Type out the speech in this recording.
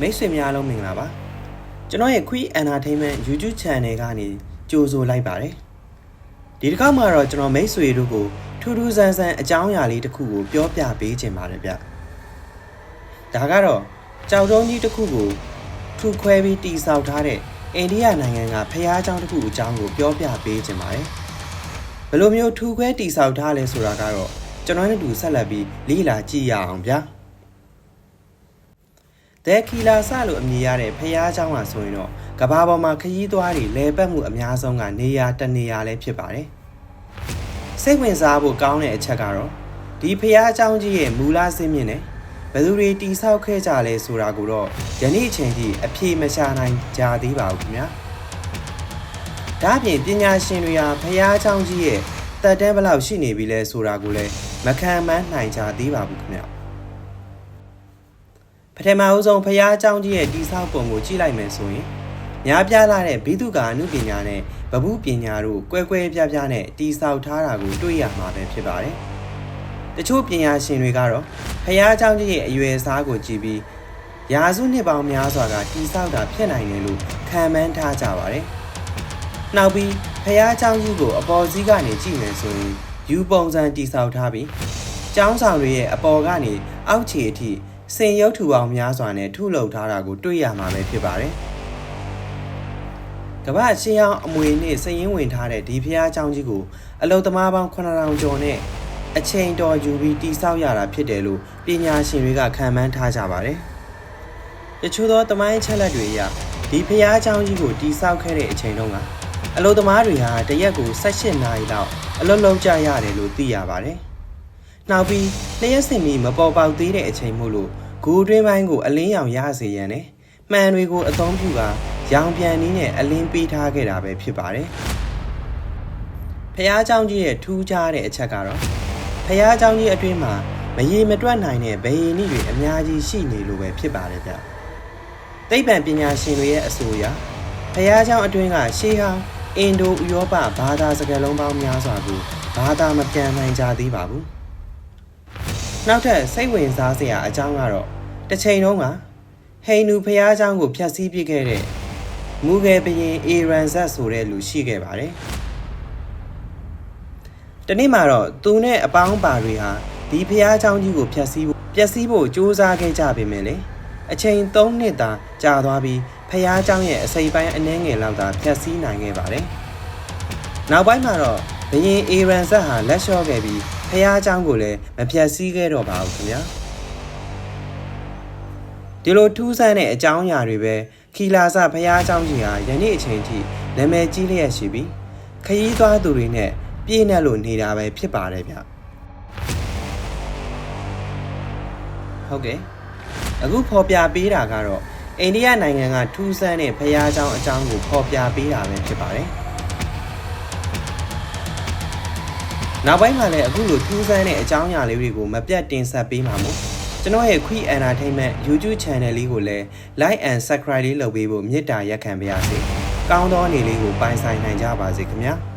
မိတ်ဆွေများလုံးမင်္ဂလာပါကျွန်တော်ရဲ့ Quick Entertainment YouTube Channel ကနေကြိုဆိုလိုက်ပါတယ်ဒီတစ်ခါမှာတော့ကျွန်တော်မိတ်ဆွေတို့ကိုထူးထူးဆန်းဆန်းအကြောင်းအရာလေးတစ်ခုကိုပြောပြပေးခြင်းပါတယ်ဗျဒါကတော့ကြောက်တုံးကြီးတစ်ခုကိုထူခွဲပြီးတီဆောက်ထားတဲ့အိန္ဒိယနိုင်ငံကဖျားเจ้าတစ်ခုအကြောင်းကိုပြောပြပေးခြင်းပါတယ်ဘယ်လိုမျိုးထူခွဲတီဆောက်ထားလဲဆိုတာကတော့ကျွန်တော်နဲ့တူဆက်လက်ပြီးလေ့လာကြည့်ရအောင်ဗျာ ဒဲခီလာဆလို့အမည်ရတဲ့ဖျားเจ้าမှာဆိုရင်တော့ကဘာပေါ်မှာခရီးသွားတွေလဲပတ်မှုအများဆုံးကနေရာတစ်နေရာလည်းဖြစ်ပါတယ်စိတ်ဝင်စားဖို့ကောင်းတဲ့အချက်ကတော့ဒီဖျားเจ้าကြီးရဲ့မူလစင်းမြင့်နဲ့ဘယ်သူတွေတိဆောက်ခဲ့ကြလဲဆိုတာကိုတော့ယနေ့အချိန်ထိအပြေမရှာနိုင်ကြသေးပါဘူးခင်ဗျာဒါ့အပြင်ပညာရှင်တွေဟာဖျားเจ้าကြီးရဲ့တက်တဲဘယ်လောက်ရှိနေပြီလဲဆိုတာကိုလည်းမခံမှန်းနိုင်ကြသေးပါဘူးခင်ဗျာ ပထမအဦးဆုံးဖျားเจ้าကြီးရဲ့တိဆောက်ပုံကိုကြည့်လိုက်မယ်ဆိုရင်များပြားလာတဲ့ဘိသုကာအမှုပညာနဲ့ဗဟုပညာတို့ကွဲကွဲပြားပြားနဲ့တိဆောက်ထားတာကိုတွေ့ရမှာပဲဖြစ်ပါတယ်တချို့ပညာရှင်တွေကတော့ဖျားเจ้าကြီးရဲ့အရွယ်အစားကိုကြည့်ပြီးရာစုနှစ်ပေါင်းများစွာကတိဆောက်တာဖြစ်နိုင်တယ်လို့ခံမှန်းထားကြပါတယ်။နောက်ပြီးဖះเจ้าကြီးကိုအပေါ်စီးကနေကြည့်မယ်ဆိုရင်ယူပုံစံတိဆောက်ထားပြီးကျောင်းဆောင်တွေရဲ့အပေါ်ကနေအောက်ခြေအထိ စင်ရုပ်ထူအောင်များစွာနဲ့ထုလုပ်ထားတာကိုတွေ့ရမှာပဲဖြစ်ပါတယ်။ကမ္ဘာရှင်းအောင်အမွေနဲ့စရင်ဝင်ထားတဲ့ဒီဖះเจ้าကြီးကိုအလုသမားပေါင်း9000ကျော်နဲ့အချိန်တော်ယူပြီးတိဆောက်ရတာဖြစ်တယ်လို့ပညာရှင်တွေကခံမှန်းထားကြပါတယ်။တချို့သောတမိုင်းချက်လက်တွေအရဒီဖះเจ้าကြီးကိုတိဆောက်ခဲ့တဲ့အချိန်တုန်းကအလုသမားတွေဟာတရက်ကို18နာရီလောက်အလုပ်လုပ်ကြရတယ်လို့သိရပါတယ်။ နောက်ပြီးလျှက်စင်မီမပေါ်ပေါက်သေးတဲ့အချိန်မို့လို့ဂူတွင်းပိုင်းကိုအလင်းရောင်ရစေရန်နဲ့မှန်တွေကိုအသုံးပြုကာရောင်ပြန်နည်းနဲ့အလင်းပေးထားခဲ့တာပဲဖြစ်ပါတယ်။ဖះเจ้าကြီးရဲ့ထူးခြားတဲ့အချက်ကတော့ဖះเจ้าကြီးအတွင်းမှာမရေမတွက်နိုင်တဲ့ဗေယီနိတွေအများကြီးရှိနေလို့ပဲဖြစ်ပါတယ်ဗျ။သိပ္ပံပညာရှင်တွေရဲ့အဆိုအရဖះเจ้าအတွင်းကရှေးဟောင်းအင်ဒိုဥရောပဘာသာစကားလုံးပေါင်းများစွာကိုဘာသာမပြန်နိုင်ကြသေးပါဘူး။ နောက်ထပ်စိတ်ဝင်စားစရာအကြောင်းကတော့တစ်ချိန်တုန်းကဟိန္ဒူဘုရားကျောင်းကိုဖျက်ဆီးပစ်ခဲ့တဲ့မူဂယ်ဘရင်အေရန်ဇတ်ဆိုတဲ့လူရှိခဲ့ပါတယ်။ဒီနေ့မှာတော့သူနဲ့အပေါင်းပါတွေဟာဒီဘုရားကျောင်းကြီးကိုဖျက်ဆီးဖို့ပျက်စီးဖို့ကြိုးစားခဲ့ကြပေမဲ့လေအချိန်3နှစ်သာကြာသွားပြီးဖះเจ้าရဲ့အစိပ်ပိုင်းအနှဲငယ်လောက်သာဖျက်ဆီးနိုင်ခဲ့ပါတယ်။နောက်ပိုင်းမှာတော့ဘရင်အေရန်ဇက်ဟာလက်လျှော့ခဲ့ပြီး ဖះเจ้าကိုလည်းမဖျက်ဆီးခဲ့တော့ပါဘူးခင်ဗျာ။ဒီလိုထူးဆန်းတဲ့အကြောင်းအရာတွေပဲခီလာစဖះเจ้าကြီးဟာယနေ့အချိန်ထိနာမည်ကြီးလျက်ရှိပြီးခရီးသွားသူတွေနဲ့ပြည့်နှက်လို့နေတာပဲဖြစ်ပါတယ်ဗျ။ဟုတ်ကဲ့အခုဖော်ပြပေးတာကတော့အိန္ဒိယနိုင်ငံကထူးဆန်းတဲ့ဖျားเจ้าအကြောင်းကိုဖော်ပြပေးတာပဲဖြစ်ပါတယ်။ နောက်ပိုင်းမှာလည်းအခုလိုထူးဆန်းတဲ့အကြောင်းအရာလေးတွေကိုမပြတ်တင်ဆက်ပေးမှာမို့ကျွန်တော်ရဲ့ Quick Entertainment YouTube Channel လေးကိုလည်း Like and Subscribe လေးလုပ်ပေးဖို့မေတ္တာရက်ခံပါရစေ။ကောင်းသောအနေလေးကိုပိုင်ဆိုင်နိုင်ကြပါစေခင်ဗျာ။